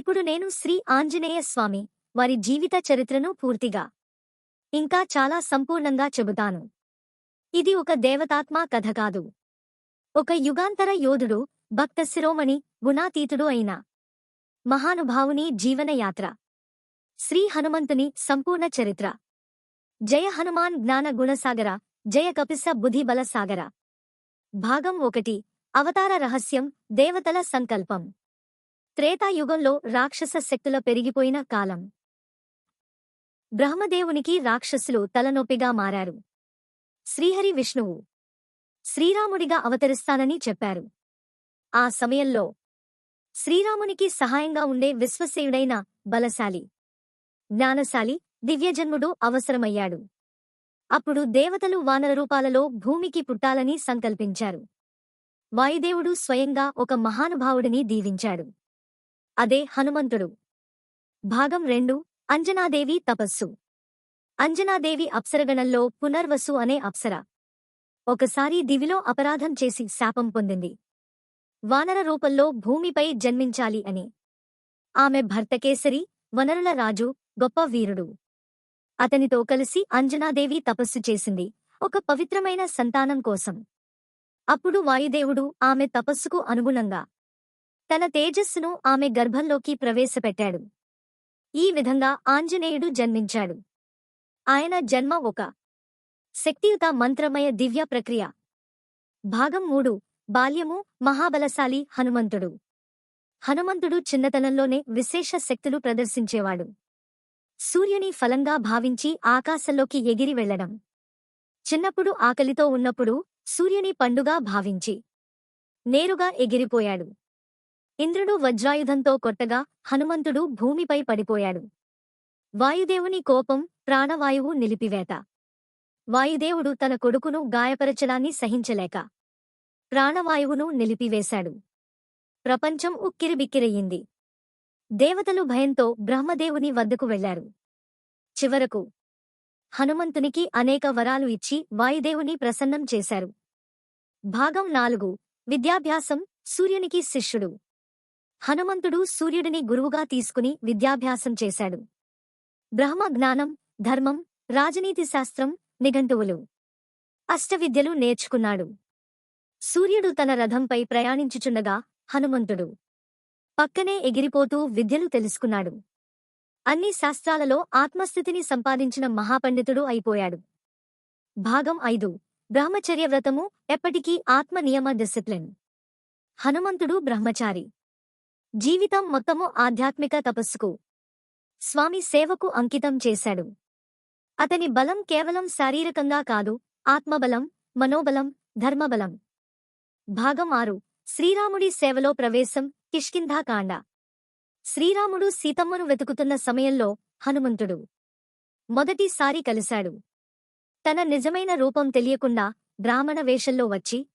ఇప్పుడు నేను శ్రీ ఆంజనేయ స్వామి వారి జీవిత చరిత్రను పూర్తిగా ఇంకా చాలా సంపూర్ణంగా చెబుతాను. ఇది ఒక దేవతాత్మ కథ కాదు. ఒక యుగాంతర యోధుడు భక్త శిరోమణి గుణాతీతుడు అయిన మహానుభావుని జీవనయాత్ర. శ్రీ హనుమంతుని సంపూర్ణ చరిత్ర. జయ హనుమాన్ జ్ఞాన గుణసాగర జయ కపిస బుధి బల సాగర. భాగం ఒకటి అవతార రహస్యం దేవతల సంకల్పం. త్రేతాయుగంలో రాక్షస శక్తుల పెరిగిపోయిన కాలం. బ్రహ్మదేవునికి రాక్షసులు తలనొప్పిగా మారారు. శ్రీహరి విష్ణువు శ్రీరాముడిగా అవతరిస్తానని చెప్పారు. ఆ సమయంలో శ్రీరామునికి సహాయంగా ఉండే విశ్వసేయుడైన బలశాలి జ్ఞానశాలి దివ్యజన్ముడు అవసరమయ్యాడు. అప్పుడు దేవతలు వానర రూపాలలో భూమికి పుట్టాలని సంకల్పించారు. వాయుదేవుడు స్వయంగా ఒక మహానుభావుడిని దీవించాడు. అదే హనుమంతుడు. భాగం రెండు అంజనాదేవి తపస్సు. అంజనాదేవి అప్సరగణంలో పునర్వసు అనే అప్సర. ఒకసారి దివిలో అపరాధం చేసి శాపం పొందింది. వానర రూపంలో భూమిపై జన్మించాలి అని. ఆమె భర్త కేసరి వనరుల రాజు గొప్ప వీరుడు. అతనితో కలిసి అంజనాదేవి తపస్సు చేసింది. ఒక పవిత్రమైన సంతానం కోసం. అప్పుడు వాయుదేవుడు ఆమె తపస్సుకు అనుగుణంగా తన తేజస్సును ఆమె గర్భంలోకి ప్రవేశపెట్టాడు. ఈ విధంగా ఆంజనేయుడు జన్మించాడు. ఆయన జన్మ ఒక శక్తియుత మంత్రమయ దివ్య ప్రక్రియ. భాగం మూడు. బాల్యము మహాబలశాలి హనుమంతుడు. హనుమంతుడు చిన్నతనంలోనే విశేష శక్తులు ప్రదర్శించేవాడు. సూర్యుని ఫలంగా భావించి ఆకాశంలోకి ఎగిరి వెళ్ళడం చిన్నప్పుడు ఆకలితో ఉన్నప్పుడు సూర్యుని పండుగా భావించి నేరుగా ఎగిరిపోయాడు. ఇంద్రుడు వజ్రాయుధంతో కొట్టగా హనుమంతుడు భూమిపై పడిపోయాడు. వాయుదేవుని కోపం ప్రాణవాయువు నిలిపివేత. వాయుదేవుడు తన కొడుకును గాయపరచడాన్ని సహించలేక ప్రాణవాయువును నిలిపివేశాడు. ప్రపంచం ఉక్కిరిబిక్కిరయ్యింది దేవతలు భయంతో బ్రహ్మదేవుని వద్దకు వెళ్ళారు చివరకు హనుమంతునికి అనేక వరాలు ఇచ్చి వాయుదేవుని ప్రసన్నం చేశారు. భాగం నాలుగు. విద్యాభ్యాసం. సూర్యునికి శిష్యుడు. హనుమంతుడు సూర్యుడిని గురువుగా తీసుకుని విద్యాభ్యాసం చేశాడు. బ్రహ్మ జ్ఞానం ధర్మం రాజనీతి శాస్త్రం నిఘంటువులు. అష్టవిద్యలు నేర్చుకున్నాడు. సూర్యుడు తన రథంపై ప్రయాణించుచుండగా హనుమంతుడు పక్కనే ఎగిరిపోతూ విద్యలు తెలుసుకున్నాడు. అన్ని శాస్త్రాలలో ఆత్మస్థితిని సంపాదించిన మహాపండితుడు అయిపోయాడు. భాగం ఐదు. బ్రహ్మచర్య వ్రతము ఎప్పటికీ ఆత్మ నియమ డిసిప్లిన్. హనుమంతుడు బ్రహ్మచారి. జీవితం మొత్తము ఆధ్యాత్మిక తపస్సుకు. స్వామి సేవకు అంకితం చేశాడు. అతని బలం కేవలం శారీరకంగా కాదు ఆత్మబలం మనోబలం ధర్మబలం. భాగం ఆరు. శ్రీరాముడి సేవలో ప్రవేశం కిష్కింధాకాండ. శ్రీరాముడు సీతమ్మను వెతుకుతున్న సమయంలో హనుమంతుడు మొదటిసారి కలిశాడు. తన నిజమైన రూపం తెలియకుండా బ్రాహ్మణ వేషంలో వచ్చి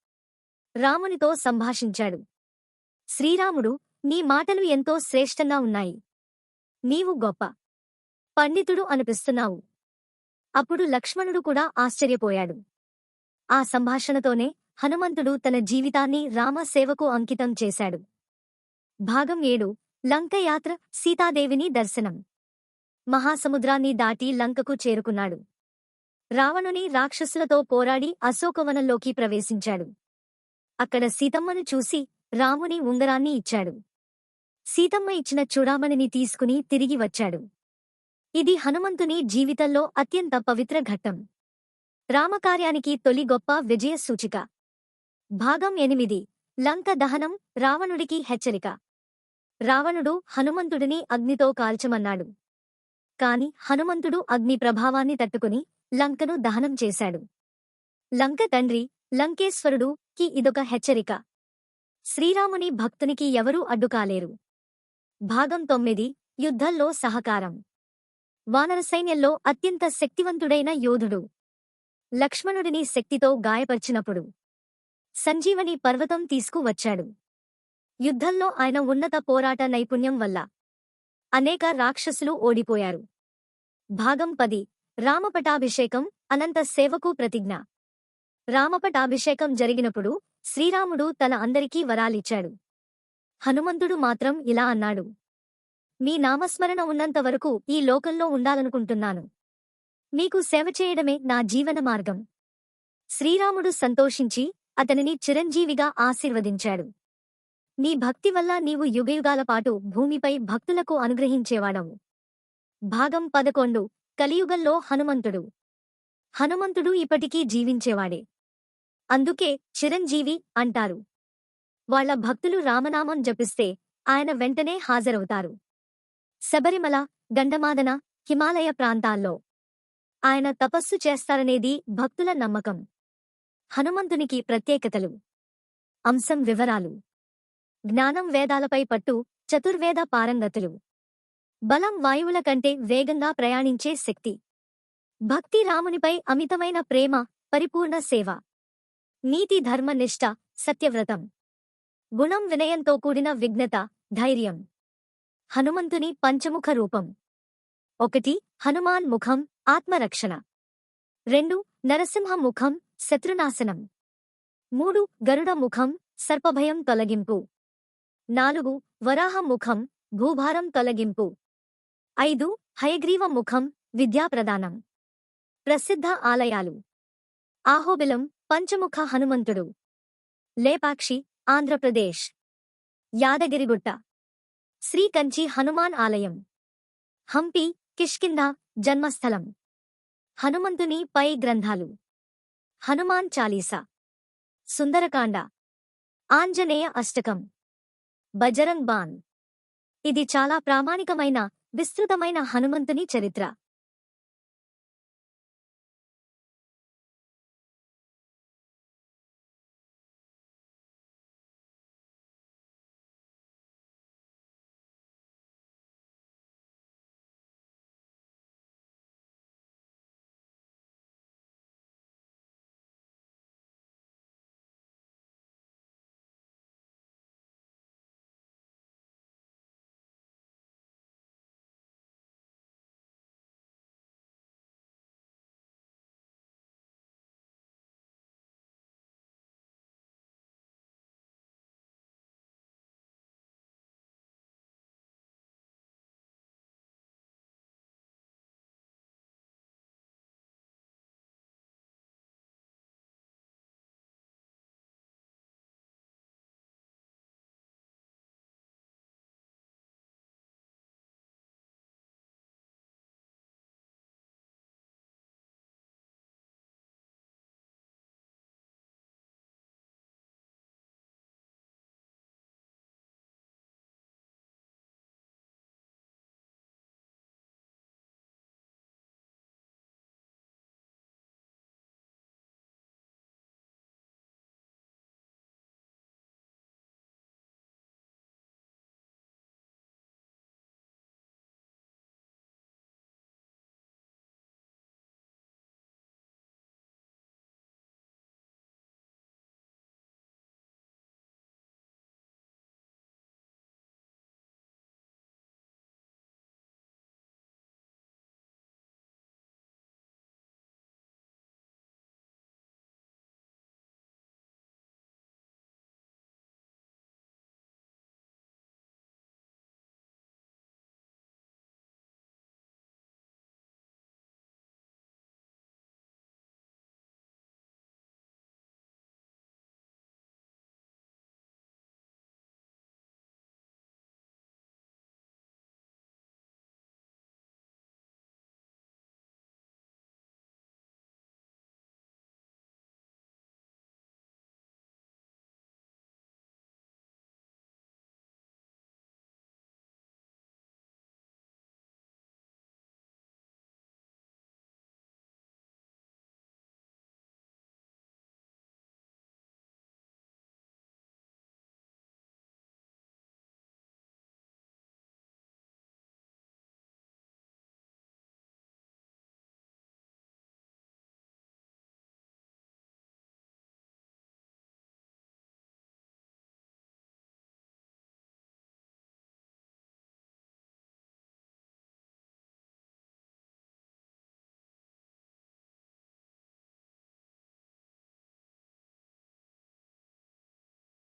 రామునితో సంభాషించాడు. శ్రీరాముడు నీ మాటలు ఎంతో శ్రేష్టంగా ఉన్నాయి. నీవు గొప్ప. పండితుడు అనిపిస్తున్నావు. అప్పుడు లక్ష్మణుడు కూడా ఆశ్చర్యపోయాడు. ఆ సంభాషణతోనే హనుమంతుడు తన జీవితాన్ని రామసేవకు అంకితం చేశాడు. భాగం ఏడు. లంకయాత్ర సీతాదేవిని దర్శనం. మహాసముద్రాన్ని దాటి లంకకు చేరుకున్నాడు. రావణుని రాక్షసులతో పోరాడి అశోకవనంలోకి ప్రవేశించాడు. అక్కడ సీతమ్మను చూసి రాముని ఉంగరాన్ని ఇచ్చాడు. సీతమ్మ ఇచ్చిన చూడామణిని తీసుకుని తిరిగి వచ్చాడు. ఇది హనుమంతుని జీవితంలో అత్యంత పవిత్ర ఘట్టం. రామకార్యానికి తొలి గొప్ప విజయ సూచిక. భాగం ఎనిమిది. లంక దహనం రావణుడికి హెచ్చరిక. రావణుడు హనుమంతుడిని అగ్నితో కాల్చమన్నాడు. కాని హనుమంతుడు అగ్ని ప్రభావాన్ని తట్టుకుని లంకను దహనం చేశాడు. లంక తండ్రి లంకేశ్వరుడు కి ఇదొక హెచ్చరిక. శ్రీరాముని భక్తునికి ఎవరూ అడ్డుకాలేరు. భాగం తొమ్మిది యుద్ధంలో సహకారం. వానర సైన్యంలో అత్యంత శక్తివంతుడైన యోధుడు. లక్ష్మణుడిని శక్తితో గాయపరిచినప్పుడు సంజీవని పర్వతం తీసుకువచ్చాడు. యుద్ధంలో ఆయన ఉన్నత పోరాట నైపుణ్యం వల్ల అనేక రాక్షసులు ఓడిపోయారు. భాగం పది రామపటాభిషేకం అనంత సేవకు ప్రతిజ్ఞ. రామపటాభిషేకం జరిగినప్పుడు శ్రీరాముడు తన అందరికీ వరాలిచ్చాడు. హనుమంతుడు మాత్రం ఇలా అన్నాడు. మీ నామస్మరణ ఉన్నంత వరకు ఈ లోకంలో ఉండాలనుకుంటున్నాను. మీకు సేవ చేయడమే నా జీవన మార్గం. శ్రీరాముడు సంతోషించి అతనిని చిరంజీవిగా ఆశీర్వదించాడు. నీ భక్తి వల్ల నీవు యుగయుగాల పాటు భూమిపై భక్తులకు అనుగ్రహించేవాడవు. భాగం పదకొండు. కలియుగంలో హనుమంతుడు. హనుమంతుడు ఇప్పటికీ జీవించేవాడే. అందుకే చిరంజీవి అంటారు. వాళ్ళ భక్తులు రామనామం జపిస్తే ఆయన వెంటనే హాజరవుతారు. శబరిమల గండమాదన హిమాలయ ప్రాంతాల్లో ఆయన తపస్సు చేస్తారనేది భక్తుల నమ్మకం. హనుమంతునికి ప్రత్యేకతలు. అంశం వివరాలు. జ్ఞానం వేదాలపై పట్టు చతుర్వేద పారంగతులు. బలం వాయువుల కంటే వేగంగా ప్రయాణించే శక్తి. భక్తి రామునిపై అమితమైన ప్రేమ పరిపూర్ణ సేవ. నీతి ధర్మనిష్ట సత్యవ్రతం. గుణం వినయంతో కూడిన విఘ్నత ధైర్యం. హనుమంతుని పంచముఖ రూపం. ఒకటి హనుమాన్ ముఖం ఆత్మరక్షణ. రెండు నరసింహ ముఖం శత్రునాశనం. మూడు గరుడ ముఖం సర్పభయం తొలగింపు. నాలుగు వరాహ ముఖం భూభారం తొలగింపు. ఐదు హయగ్రీవ ముఖం విద్యాప్రదానం. ప్రసిద్ధ ఆలయాలు. ఆహోబిలం పంచముఖ హనుమంతుడు. లేపాక్షి ఆంధ్రప్రదేశ్. యాదగిరిగుట్ట. శ్రీకంచి హనుమాన్ ఆలయం. హంపి కిష్కింద జన్మస్థలం. హనుమంతుని పై గ్రంథాలు. హనుమాన్ చాలీసా. సుందరకాండ. ఆంజనేయ అష్టకం. బజరంగ్ బాన్ ఇది చాలా ప్రామాణికమైన విస్తృతమైన హనుమంతుని చరిత్ర.